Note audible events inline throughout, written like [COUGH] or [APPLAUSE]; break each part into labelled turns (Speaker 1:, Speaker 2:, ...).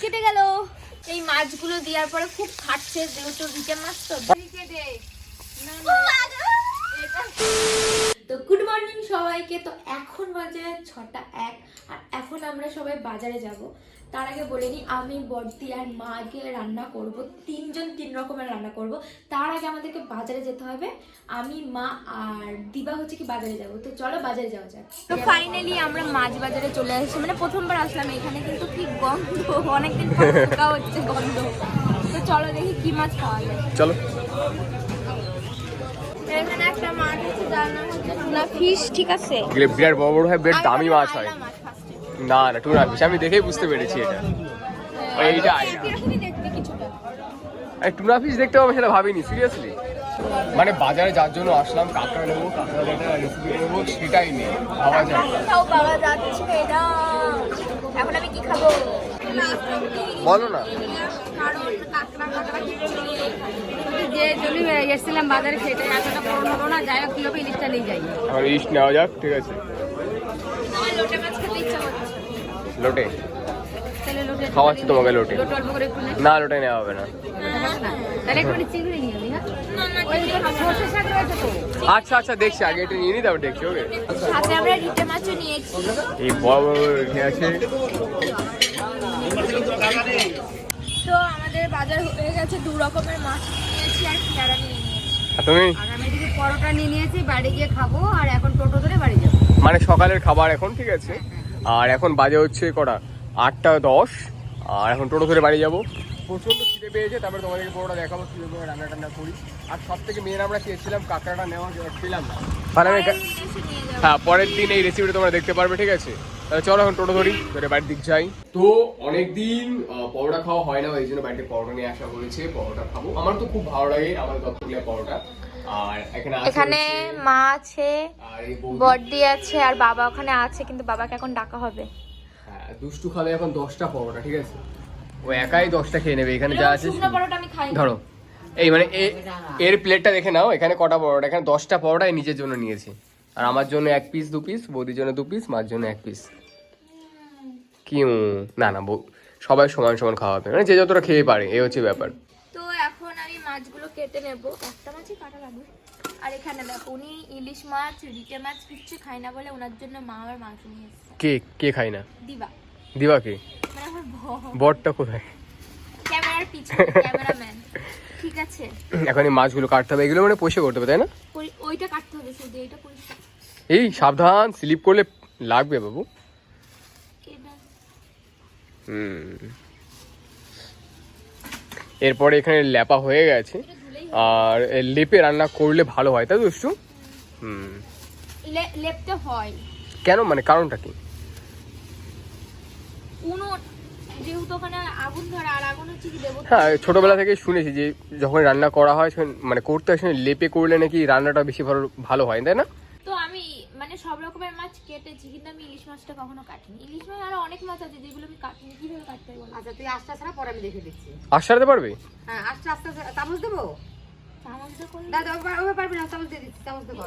Speaker 1: কেটে গেল। এই মাছগুলো দেওয়ার পরে খুব খাটছে যেহেতু ভিটা মাছ তো। কেটে তো গুড মর্নিং সবাইকে। তো এখন বাজে ছটা এক আর এখন আমরা সবাই বাজারে যাব। তার আগে বলে নিই আমি বর্দি আর মা আগে রান্না করব তিনজন তিন রকমের রান্না করব। তার আগে আমাদেরকে বাজারে যেতে হবে। আমি মা আর দিবা হচ্ছে কি বাজারে যাব। তো চলো বাজারে যাওয়া যাক। তো ফাইনালি আমরা মাছ বাজারে চলে আসছি। মানে প্রথমবার আসলাম এখানে কিন্তু কি গন্ধ অনেকদিন পর ঢোকা হচ্ছে গন্ধ। তো চলো দেখি কি মাছ খাওয়া যায়।
Speaker 2: চলো।
Speaker 1: এখানে একটা মাছ আছে যার নাম হচ্ছে ফিশ ঠিক আছে?
Speaker 2: বিরাট বড় বড় হয় বেশ দামি মাছ হয়। না না টুনা ফিশ আমি দেখেই বুঝতে পেরেছি এটা। এইটা
Speaker 1: দেখতে
Speaker 2: টুনা ফিশ দেখতে পাবো সেটা ভাবিনি সিরিয়াসলি মানে বাজারে যার জন্য আসলাম কাঁকড়া নেব কাঁকড়া রেসিপি নেব সেটাই নেই যায়।
Speaker 1: এখন আমি কি খাব?
Speaker 2: বলো না।
Speaker 1: খেতে
Speaker 3: যে জন্য এসেছিলাম বাজারে সেটা এতটা পূরণ হলো না যাই হোক কীভাবে ইলিশটা নিয়ে যাই?
Speaker 2: আমার ইস নেওয়া যাক ঠিক আছে
Speaker 1: আমার লোটে মাছ খেতে ইচ্ছা করছে
Speaker 2: লোটে? খাওয়াচ্ছি তোমাকে লোটে।
Speaker 3: নে।
Speaker 2: লোটে নেওয়া হবে না।
Speaker 3: হ্যাঁ
Speaker 2: আচ্ছা আচ্ছা দেখছি আগে এটা নিয়ে নি তারপর দেখছি ওকে।
Speaker 1: সাথে আমরা রিটে মাছও নিয়েছি।
Speaker 2: এই বড় বড় রেখে আছে।
Speaker 1: তো আমাদের বাজার হয়ে গেছে দু রকমের মাছ নিয়েছি আর পেয়ারা নিয়ে নিয়েছি।
Speaker 2: তুমি?
Speaker 3: আর পরোটা নিয়ে নিয়েছি বাড়ি গিয়ে খাব আর এখন টোটো ধরে বাড়ি যাব।
Speaker 2: মানে সকালের খাবার এখন ঠিক আছে? আর এখন বাজে হচ্ছে কটা? আটটা দশ। আর এখন টোটো ধরে বাড়ি যাব। প্রচণ্ড খিদে পেয়েছে তারপরে তোমাদেরকে পুরোটা দেখাবো কীভাবে রান্না টান্না করি। আর সব থেকে মেন আমরা চেয়েছিলাম কাঁকড়াটা নেওয়া ছিলাম তাহলে আমি। হ্যাঁ পরের দিন এই রেসিপিটা তোমরা দেখতে পারবে ঠিক আছে? তাহলে চলো এখন টোটো ধরি ধরে বাড়ির দিক যাই। তো অনেকদিন পরোটা খাওয়া হয় না এই জন্য বাড়িতে পরোটা নিয়ে আসা করেছে পরোটা খাব। আমার তো খুব ভালো লাগে আমার দত্তগুলিয়া পরোটা। এখানে
Speaker 1: মা আছে বর্দি আছে আর বাবা ওখানে আছে কিন্তু বাবাকে এখন ডাকা হবে।
Speaker 2: হ্যাঁ দুষ্টু খাবে এখন দশটা পরোটা ঠিক আছে? ও একাই দশটা খেয়ে নেবে এখানে যা আছে
Speaker 1: শুকনো পরোটা আমি খাই। না।
Speaker 2: ধরো। এই মানে এ- এর প্লেটটা দেখে নাও এখানে কটা পরোটা এখানে দশটা পরোটা নিজের জন্য নিয়েছে। আর আমার জন্য এক পিস দু পিস বৌদির জন্য দু পিস মার জন্য এক পিস কি না না সবাই সমান সমান খাওয়াবে। মানে যে যতটা খেয়ে পারে এই হচ্ছে ব্যাপার।
Speaker 1: মাছগুলো কেটে নেব। একটা মাছই কাটা লাগবে। আর এখানে দেখো উনি ইলিশ মাছ রিটে মাছ কিচ্ছু খায় না বলে ওনার জন্য মা আবার মাছ নিয়ে এসেছে।
Speaker 2: কে কে খায় না?
Speaker 1: দিবা।
Speaker 2: দিবা কে?
Speaker 1: মানে আমার
Speaker 2: বরটা কোথায়?
Speaker 1: ক্যামেরার পিছনে ক্যামেরাম্যান। ঠিক আছে।
Speaker 2: এখন এই মাছগুলো কাটতে হবে এগুলো মানে পয়সা করতে হবে তাই না?
Speaker 1: ওইটা কাটতে হবে শুধু এইটা পরিষ্কার।
Speaker 2: এই সাবধান স্লিপ করলে লাগবে বাবু। হুম। এরপরে এখানে ল্যাপা হয়ে গেছে। আর লেপে রান্না করলে ভালো হয় তাই দুষ্টু? হুম।
Speaker 1: লেপতে হয়।
Speaker 2: কেন? মানে কারণটা কি? হ্যাঁ ছোটবেলা থেকে শুনেছি যে যখন রান্না করা হয় মানে করতে হয় লেপে করলে নাকি রান্নাটা বেশি ভালো ভালো হয় তাই না?
Speaker 1: সব রকমের মাছ কেটেছি কিন্তু আমি ইলিশ মাছটা কখনো কাটিনি। ইলিশ মাছ আরও অনেক মাছ আছে যেগুলো আমি কাটিনি কীভাবে কাটতে হয়
Speaker 3: আচ্ছা তুই আস্তে আস্তে পরে আমি দেখে দিচ্ছি।
Speaker 2: আর সারাতে পারবে?
Speaker 3: হ্যাঁ আস্তে আস্তে চামচ দেবো?
Speaker 1: চামচটা করে।
Speaker 3: দাদা ওভাবে পারবি না চামচ দিয়ে দিচ্ছি চামচ দেবো।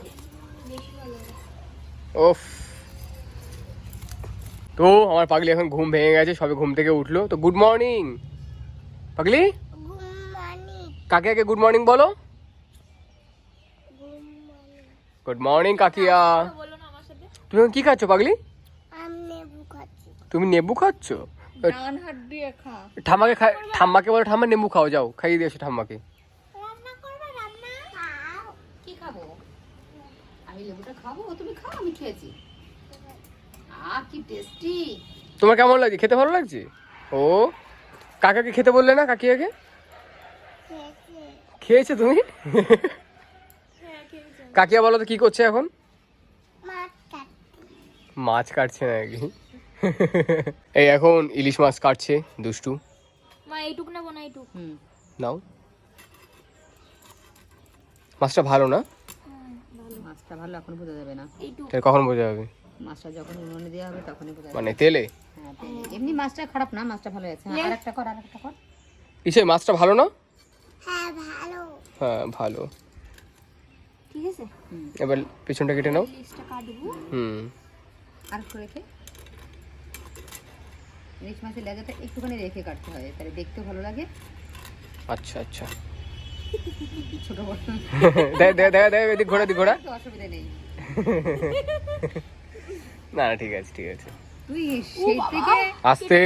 Speaker 1: বেশি ভালো।
Speaker 2: ওফ। তো আমার পাগলি এখন ঘুম ভেঙে গেছে সবে ঘুম থেকে উঠল। তো গুড মর্নিং পাগলি? কাকে আগে গুড মর্নিং বলো? গুড মর্নিং কাকিয়া
Speaker 1: তো বলো না আমার সাথে
Speaker 2: তুমি এখন কি খাচ্ছ পাগলি? তুমি নেবু খাচ্ছ? ঠাম্মাকে খা। ঠাম্মাকে বলো ঠাম্মা নেবু খাও যাও খাইয়ে দিয়েছ ঠাম্মাকে।
Speaker 3: কি খাব? আমি লেবুটা খাব তুমি খাও আমি খেয়েছি। আ কি টেস্টি
Speaker 2: তোমার কেমন লাগছে? খেতে ভালো লাগছে? ও কাকাকে খেতে বললে না কাকিয়াকে? খেয়েছে। তুমি? কাকিয়া বলো তো কি করছে এখন? মাছ কাটছে নাকি? এই এখন ইলিশ মাছ কাটছে দুষ্টু।
Speaker 1: মা এইটুক না এইটুক।
Speaker 3: হুম।
Speaker 2: নাও। মাছটা ভালো না?
Speaker 3: মাছটা ভালো এখন বোঝা যাবে না।
Speaker 1: এইটুক।
Speaker 2: তাহলে কখন বোঝা যাবে?
Speaker 3: মাছটা যখন উনুনে দেওয়া হবে তখনই বোঝা যাবে।
Speaker 2: মানে তেলে?
Speaker 3: হ্যাঁ তেলে। এমনি মাছটা খারাপ না মাছটা ভালো আছে। হ্যাঁ, আর একটা কর আর একটা কর।
Speaker 2: ইসে মাছটা ভালো না? হ্যাঁ ভালো।
Speaker 1: ঠিক আছে?
Speaker 2: এবার পিছনটা কেটে নাও। হুম।
Speaker 3: আর একটু রেখে ইলিশ মাছের লেজাটা একটুখানি রেখে কাটতে হয় তাহলে দেখতে ভালো লাগে।
Speaker 2: আচ্ছা আচ্ছা।
Speaker 3: ছোট বড়
Speaker 2: দেখ দেখ দেখ দেখ এদিক ঘোরা
Speaker 3: অসুবিধা নেই। [LAUGHS]
Speaker 2: না না ঠিক আছে ঠিক আছে।
Speaker 3: তুই সেই থেকে
Speaker 2: আস্তে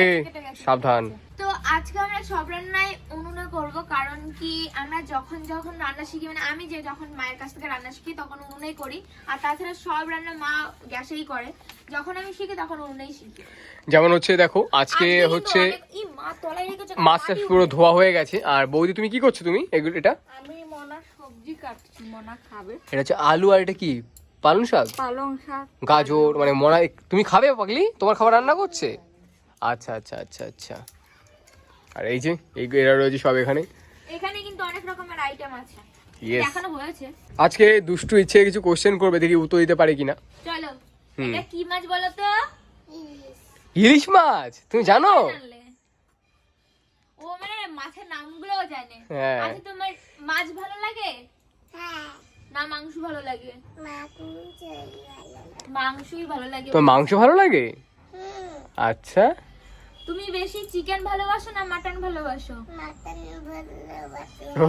Speaker 2: সাবধান।
Speaker 1: তো আজকে আমরা সব রান্নায় উনুনে করব কারণ কি আমরা যখন যখন রান্না শিখি মানে আমি যে যখন মায়ের কাছ থেকে রান্না শিখি তখন উনুনেই করি। আর তাছাড়া সব রান্না মা গ্যাসেই করে। যখন আমি শিখি তখন উনুনেই শিখি।
Speaker 2: যেমন হচ্ছে দেখো আজকে হচ্ছে
Speaker 1: ই মা তলায় রেখেছো কেন?
Speaker 2: মাছটা পুরো ধোয়া হয়ে গেছে। আর বৌদি তুমি কি করছ তুমি এগুলো এটা?
Speaker 1: আমি মনা সবজি কাটছি মনা খাবে।
Speaker 2: এটা হচ্ছে আলু আর এটা কি? পালং শাক?
Speaker 1: পালং শাক।
Speaker 2: গাজর মানে মনে তুমি খাবে পাগলি? তোমার খাবার রান্না করছে? আচ্ছা আচ্ছা আচ্ছা আচ্ছা। আর এই যে এই এরা রয়েছে সব এখানে।
Speaker 1: এখানে কিন্তু অনেক রকমের আইটেম আছে। হয়েছে।
Speaker 2: আজকে দুষ্টু ইচ্ছে কিছু কোশ্চেন করবে দেখি উত্তর দিতে পারে কিনা।
Speaker 1: চলো এটা কি মাছ বলো তো?
Speaker 2: ইলিশ মাছ তুমি জানো?
Speaker 1: ও মানে মাছের নামগুলোও জানে।
Speaker 2: হ্যাঁ।
Speaker 1: আচ্ছা তোমার মাছ ভালো লাগে? না মাংস ভালো লাগে? মাংসই ভালো লাগে।
Speaker 2: তোমার মাংস ভালো লাগে? আচ্ছা।
Speaker 1: তুমি বেশি চিকেন ভালোবাসো না মাটন ভালোবাসো? [LAUGHS]
Speaker 2: ও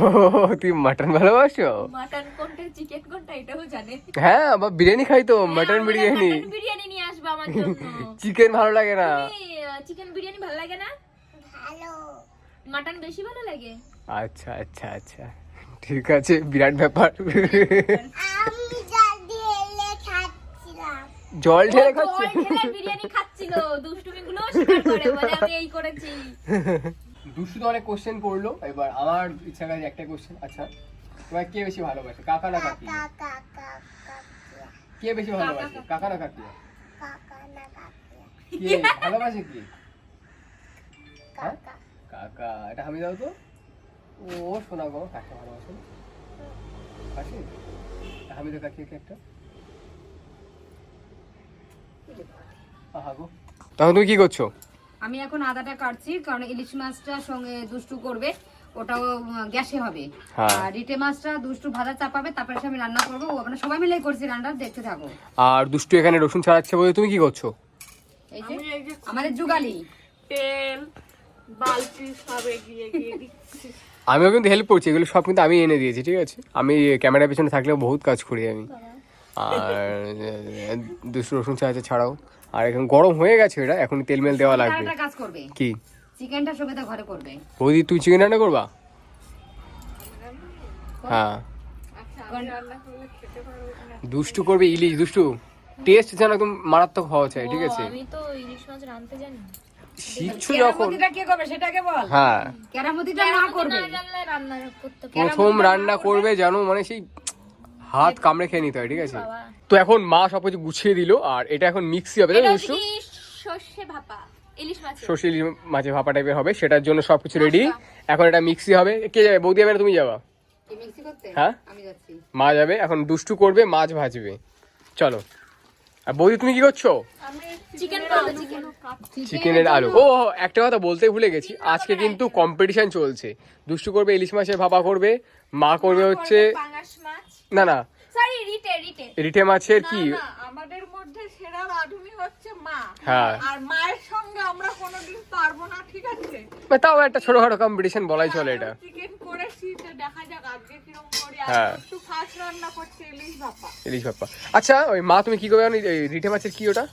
Speaker 2: তুমি মাটন ভালোবাসো?
Speaker 1: মাটন কোনটা চিকেন কোনটা এটাও জানে।
Speaker 2: হ্যাঁ আবার বিরিয়ানি খাই তো মাটন
Speaker 1: হ্যাঁ,
Speaker 2: বিরিয়ানি।
Speaker 1: বিরিয়ানি নিয়ে আসবে আমার জন্য। [LAUGHS]
Speaker 2: চিকেন ভালো লাগে না।
Speaker 1: চিকেন বিরিয়ানি ভালো লাগে না? মাটন বেশি ভালো লাগে?
Speaker 2: আচ্ছা আচ্ছা আচ্ছা। ঠিক আছে বিরাট ব্যাপার। জল ঢেলে খাচ্ছে
Speaker 1: বিরিয়ানি খাচ্ছিল। দুষ্টুমি গুলো স্বীকার করে বলে আমি এই করেছি।
Speaker 2: দুষ্টু তো অনেক কোশ্চেন করল। এবার আমার ইচ্ছা কাছে একটা কোশ্চেন আচ্ছা তোমার কে বেশি ভালোবাসে? কাকা না কাকি? কে বেশি ভালোবাসে? কাকা। না কাকি? কে? ভালোবাসে কি? হ্যাঁ? কাকা এটা আমি দাও তো? ও শোনা গো কাকা ভালোবাসে? আছে আমি তো কাকি একটা? তখন তুমি কি করছ?
Speaker 3: আমি এখন আদাটা কাটছি কারণ ইলিশ মাছটা সঙ্গে দুষ্টু করবে ওটাও গ্যাসে হবে।
Speaker 2: হ্যাঁ।
Speaker 3: আর রিটে মাছটা দুষ্টু ভাজা চাপাবে তারপরে আমি রান্না করব। আমরা সবাই মিলে করছি রান্না দেখতে থাকো।
Speaker 2: আর দুষ্টু এখানে রসুন ছাড়াচ্ছে বলে তুমি কি করছ?
Speaker 3: এই যে আমাদের যুগালি।
Speaker 1: তেল বালতি সব এগিয়ে গিয়ে দিচ্ছি।
Speaker 2: আমিও কিন্তু হেল্প করছি এগুলো সব কিন্তু আমি এনে দিয়েছি ঠিক আছে? আমি ক্যামেরার পেছনে থাকলেও বহুত কাজ করি আমি। আর দুষ্টু রসুন ছাড়াচ্ছে ছাড়াও। আর এখন গরম হয়ে গেছে এটা এখন তেল মেল দেওয়া লাগবে।
Speaker 3: একটা কাজ করবে।
Speaker 2: কি?
Speaker 3: চিকেনটা সবেদা ঘরে করবে।
Speaker 2: বৌদি তুই চিকেন রান্না করবা? হ্যাঁ। দুষ্টু করবে ইলিশ দুষ্টু। টেস্ট যেন একদম মারাত্মক হওয়া চাই ঠিক আছে?
Speaker 1: আমি তো ইলিশ মাছ রাঁধতে জানি
Speaker 2: শিখছো যখন।
Speaker 3: কেরামতিটা কে করবে সেটাকে বল।
Speaker 2: হ্যাঁ। প্রথম রান্না করবে জানো মানে সেই হাত কামড়ে খেয়ে নিতে হয় ঠিক আছে? তো এখন মা সব কিছু গুছিয়ে দিল আর এটা এখন মিক্সি হবে তাই
Speaker 1: সর্ষে ভাপা
Speaker 2: সর্ষে ইলিশ মাছে ভাপা টাইপের হবে সেটার জন্য সবকিছু রেডি এখন এটা মিক্সি হবে। কে যাবে? বৌদি যাবে না তুমি যাবা?
Speaker 3: কি মিক্সি করতে?
Speaker 2: হ্যাঁ? মা যাবে এখন দুষ্টু করবে মাছ ভাজবে। চলো। আর বৌদি তুমি কি করছ?
Speaker 1: চিকেন করবে চিকেন
Speaker 2: চিকেনের আলু। ও একটা কথা বলতে ভুলে গেছি। আজকে কিন্তু কম্পিটিশন চলছে। দুষ্টু করবে ইলিশ মাছের ভাপা করবে মা করবে হচ্ছে না না।
Speaker 1: সরি রিটে রিটে
Speaker 2: রিঠে মাছের কি?
Speaker 4: আমাদের মধ্যে সেরা রাঁধুনি হচ্ছে মা।
Speaker 2: হ্যাঁ।
Speaker 4: আর মায়ের সঙ্গে আমরা কোনোদিন পারব না ঠিক আছে?
Speaker 2: তাও একটা ছোটখাটো কম্পিটিশন বলাই চলে এটা।
Speaker 4: চিকেন করেছি তো দেখা যাক আজকে কীরকম করি।
Speaker 2: হ্যাঁ।
Speaker 4: একটু ফার্স্ট রান্না করছে ইলিশ ভাপা।
Speaker 2: ইলিশ ভাপা। আচ্ছা ওই মা তুমি কি করবে রিঠে মাছের কি ওটা?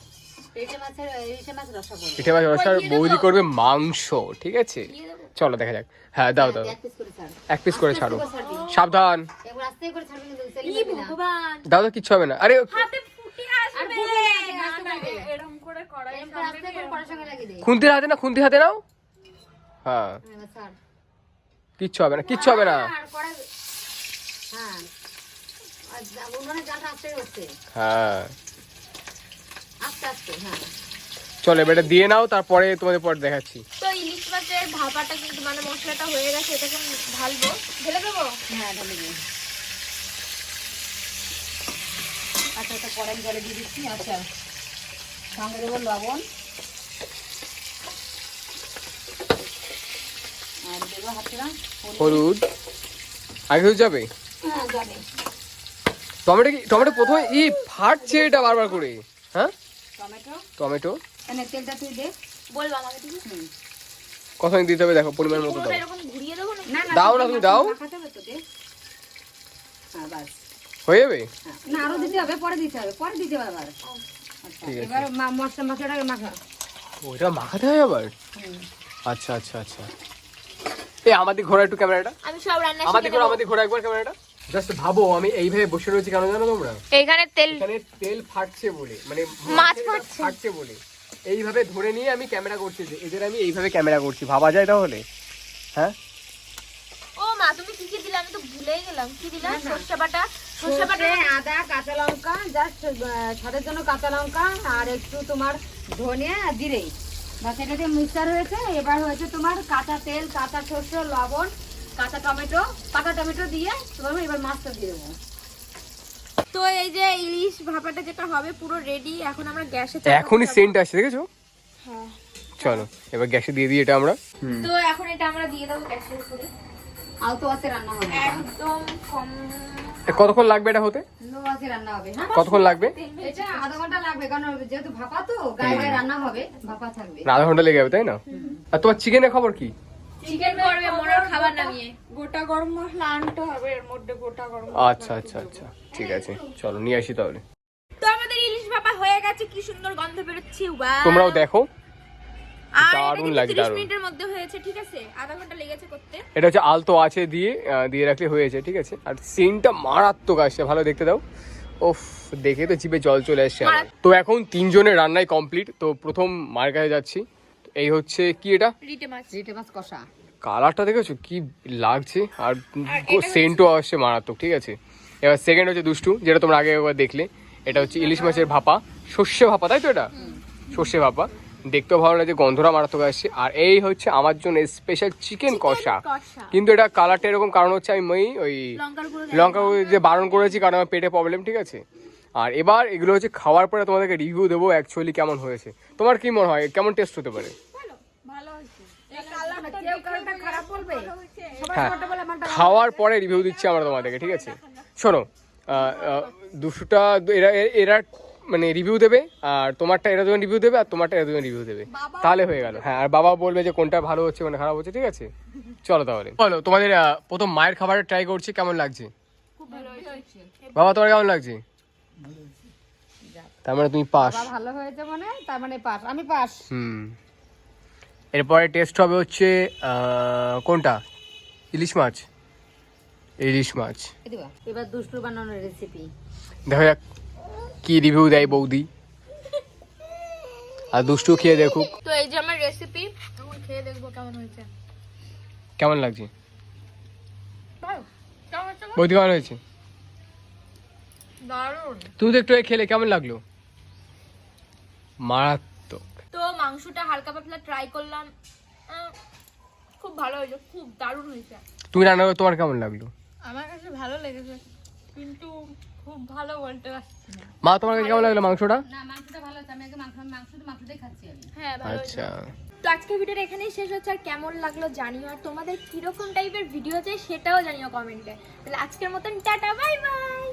Speaker 3: রেটে মাছের রেটে মাছ রসা
Speaker 2: বৌদি করবে মাংস ঠিক আছে? চলো দেখা যাক। হ্যাঁ দাও দাও।
Speaker 3: এক পিস করে ছাড়।
Speaker 2: সাবধান।
Speaker 3: এবার আস্তে করে ছাড়বি কিন্তু তেলে
Speaker 1: ই
Speaker 3: দিবি না।
Speaker 1: ভগবান।
Speaker 2: দাও তো কিচ্ছু হবে না। আরে খুন্তির হাতে না খুন্তির হাতে নাও। হ্যাঁ। কিচ্ছু হবে না কিচ্ছু হবে না।
Speaker 3: হ্যাঁ। করছে
Speaker 2: হ্যাঁ।
Speaker 3: আস্তে আস্তে হ্যাঁ।
Speaker 2: চলো এবার এটা দিয়ে নাও তারপরে তোমাদের পর দেখাচ্ছি।
Speaker 1: মাছের ভাপাটা কিন্তু মানে মশলাটা হয়ে গেছে এটাকে ঢালবো। ঢেলে দেবো?
Speaker 3: হ্যাঁ ঢালে দিই আচ্ছা একটা কড়াই জলে দিয়ে দিচ্ছি। আচ্ছা সঙ্গে দেবো লবণ। আর দেবো হাতটা
Speaker 2: হলুদ। আগে হয়ে যাবে?
Speaker 3: হ্যাঁ যাবে।
Speaker 2: টমেটো কি টমেটো প্রথমে ই ফাটছে এটা বারবার করে। হ্যাঁ?
Speaker 3: টমেটো?
Speaker 2: টমেটো।
Speaker 3: তেলটা তুই দে।
Speaker 1: বলব আমাকে
Speaker 2: কতদিন দিতে হবে দেখো পরিমাণ মতো দাও।
Speaker 1: এরকম ঘুরিয়ে দেবো না
Speaker 3: না না
Speaker 2: দাও না, তুমি দাও।
Speaker 3: হ্যাঁ বাস।
Speaker 2: হয়ে যাবে?
Speaker 3: হ্যাঁ, না আরও দিতে হবে পরে দিতে হবে পরে দিতে হবে আবার। আচ্ছা, এবার মশলা মশলাটাকে মাখা।
Speaker 2: ওটা মাখাতে হয় আবার? আচ্ছা আচ্ছা আচ্ছা। এই আমাদের ঘোরা একটু ক্যামেরাটা।
Speaker 1: আমি সব রান্না
Speaker 2: আমাদের ঘোরা আমাদের ঘোরা একবার ক্যামেরাটা। জাস্ট ভাবো আমি এইভাবে বসে রয়েছি কেন জানো তোমরা?
Speaker 1: এখানে তেল
Speaker 2: এখানে তেল ফাটছে বলে মানে
Speaker 1: মাছ। ফাটছে
Speaker 2: বলে। এইভাবে ধরে নিয়ে আমি ক্যামেরা করছি যে এদের আমি এইভাবে ক্যামেরা করছি। ভাবা যায় তাহলে? হ্যাঁ?
Speaker 1: ও মা তুমি কি কি দিলে আমি তো ভুলেই গেলাম। কি দিলাম সর্ষে বাটা? সর্ষে বাটা
Speaker 3: আদা কাঁচা লঙ্কা জাস্ট ছাদের জন্য কাঁচা লঙ্কা আর একটু তোমার ধনিয়া আর জিরে। বাস এটা দিয়ে মিক্সচার হয়েছে। এবার হয়েছে তোমার কাঁচা তেল কাঁচা সর্ষে লবণ কাঁচা টমেটো। পাকা টমেটো দিয়ে তোমার এবার মাছটা দিয়ে দেবো।
Speaker 1: তো এই যে ইলিশ ভাপাটা যেটা হবে পুরো রেডি এখন আমরা গ্যাসে
Speaker 2: এখনই সেন্ট আসছে দেখেছ?
Speaker 1: হ্যাঁ।
Speaker 2: চলো এবার গ্যাসে দিয়ে দিই এটা আমরা।
Speaker 1: তো এখন এটা আমরা দিয়ে দেবো গ্যাসের উপরে।
Speaker 3: আলতো আছে রান্না হবে
Speaker 1: একদম কম
Speaker 2: কতক্ষণ লাগবে এটা হতে?
Speaker 3: রান্না হবে হ্যাঁ।
Speaker 2: কতক্ষণ লাগবে?
Speaker 3: এটা আধা ঘণ্টা লাগবে কারণ যেহেতু ভাপা তো গায়ে গায়ে রান্না হবে ভাপা থাকবে।
Speaker 2: না, আধা ঘণ্টা লেগে যাবে তাই না? আর তোমার চিকেনের খবর কি?
Speaker 1: চিকেন করবে মোড়ার খাবার নামিয়ে।
Speaker 4: গোটা গরম মশলা আনতে হবে এর মধ্যে গোটা গরম
Speaker 2: আচ্ছা আচ্ছা আচ্ছা ঠিক আছে চলো নিয়ে আসি তাহলে।
Speaker 1: তো আমাদের ইলিশ ভাপা হয়ে গেছে কি সুন্দর গন্ধ বেরোচ্ছে ওয়াও
Speaker 2: তোমরাও দেখো। দারুণ লাগে, দারুণ।
Speaker 1: মিনিটের মধ্যে হয়েছে ঠিক আছে? আধা ঘণ্টা লেগেছে করতে।
Speaker 2: এটা হচ্ছে আলতো আছে দিয়ে দিয়ে রাখলে হয়েছে ঠিক আছে? আর সিনটা মারাত্মক আসছে ভালো দেখতে দাও। ওফ দেখে তো জিভে জল চলে আসছে আমার। তো এখন তিনজনের রান্নাই কমপ্লিট তো প্রথম মার কাছে যাচ্ছি। এই হচ্ছে কি এটা?
Speaker 1: রিটে মাছ।
Speaker 3: রিটে মাছ কষা।
Speaker 2: কালারটা দেখেছ? কি লাগছে? আর সেন্টও আসছে মারাত্মক ঠিক আছে? এবার সেকেন্ড হচ্ছে দুষ্টু যেটা তোমরা আগে একবার দেখলে। এটা হচ্ছে ইলিশ মাছের ভাপা। সর্ষে ভাপা তাই তো এটা? সর্ষে ভাপা। দেখতেও ভালো লাগছে গন্ধটা মারাত্মক আসছে। আর এই হচ্ছে আমার জন্য স্পেশাল চিকেন কষা। কিন্তু এটা কালারটা এরকম কারণ হচ্ছে আমি মই ওই
Speaker 1: লঙ্কার
Speaker 2: লঙ্কা যে বারণ করেছি কারণ আমার পেটে প্রবলেম ঠিক আছে? আর এবার এগুলো হচ্ছে খাওয়ার পরে তোমাদেরকে রিভিউ দেবো অ্যাকচুয়ালি কেমন হয়েছে। তোমার কি মনে হয়? কেমন টেস্ট হতে পারে?
Speaker 3: কেউ কারোটা খারাপ বলবে? সবাই
Speaker 2: হ্যাঁ খাওয়ার পরে রিভিউ দিচ্ছি আমরা তোমাদেরকে ঠিক আছে? শোনো দুশোটা এরা এ- এরা মানে রিভিউ দেবে আর তোমারটা এরা যখন রিভিউ দেবে আর তোমারটা এরা যখন রিভিউ দেবে। তাহলে হয়ে গেল। হ্যাঁ আর বাবা বলবে যে কোনটা ভালো হচ্ছে কোনটা খারাপ হচ্ছে ঠিক আছে? চলো তাহলে। বলো তোমাদের প্রথম মায়ের খাবার ট্রাই করছি কেমন লাগছে? বাবা তোমার কেমন লাগছে? তার মানে তুমি পাস।
Speaker 3: ভালো হয়েছে মানে তার মানে পাস। আমি পাস।
Speaker 2: হুম। এরপরে টেস্ট হবে হচ্ছে কোনটা? ইলিশ মাছ? ইলিশ মাছ।
Speaker 3: এবার দুষ্টু বানানোর রেসিপি
Speaker 2: দেখা যাক কি রিভিউ দেয় বৌদি। আর দুষ্টু খেয়ে দেখুক।
Speaker 1: তো এই যে আমার রেসিপি এখন খেয়ে দেখব কেমন হয়েছে।
Speaker 2: কেমন লাগছে?
Speaker 1: ভালো কেমন হচ্ছে গো?
Speaker 2: বৌদি কেমন হয়েছে? তুমি তো একটু খেলে কেমন লাগল? মারাত্মক।
Speaker 1: তো মাংসটা হালকা পাতলা ট্রাই করলাম। খুব ভালো হয়েছে খুব দারুণ হয়েছে।
Speaker 2: তুমি রান্না করে তোমার কেমন লাগল?
Speaker 1: আমার কাছে ভালো লেগেছে কিন্তু খুব ভালো বলতে পারছি না।
Speaker 2: মা তোমার কাছে কেমন লাগল মাংসটা?
Speaker 3: না মাংসটা ভালো আছে আমি আগে মাংস মাংসটা মাংসটাই খাচ্ছি আমি।
Speaker 1: হ্যাঁ ভালো
Speaker 2: আচ্ছা।
Speaker 1: তো আজকের ভিডিওটা এখানেই শেষ হচ্ছে আর কেমন লাগল জানিও আর তোমাদের কীরকম টাইপের ভিডিও চাই সেটাও জানিও কমেন্টে তাহলে আজকের মতন টাটা বাই বাই